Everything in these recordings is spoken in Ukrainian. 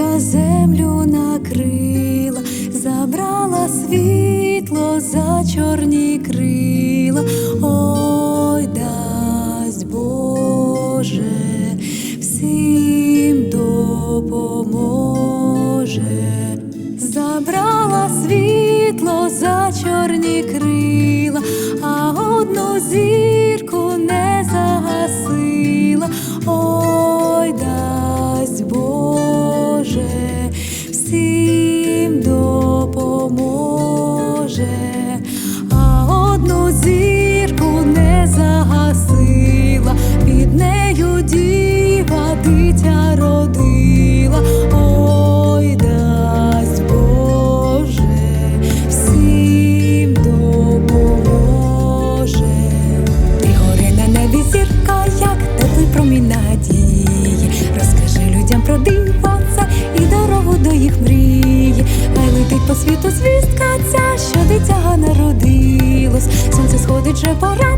Річка землю накрила, забрала світло за чорні крила. Промінь надії. Розкажи людям про диво і дорогу до їх мрії. Хай летить по світу звістка ця, що дитя народилось. Сонце сходить, вже пора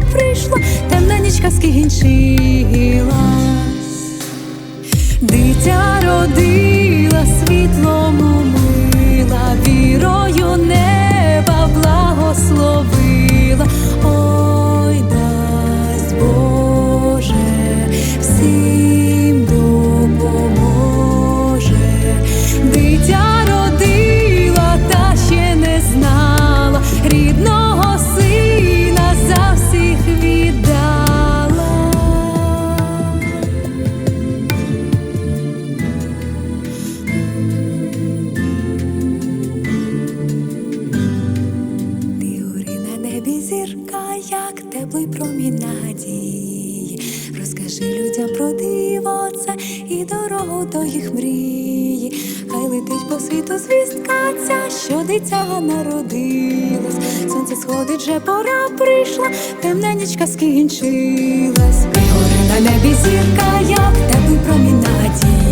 зірка, як теплий промінь надії. Розкажи людям про диво це і дорогу до їх мрії. Хай летить по світу звістка ця, що дитя народилось. Сонце сходить, вже пора прийшла, темна нічка скінчилась. Ти гори на небі зірка, як теплий промінь надії.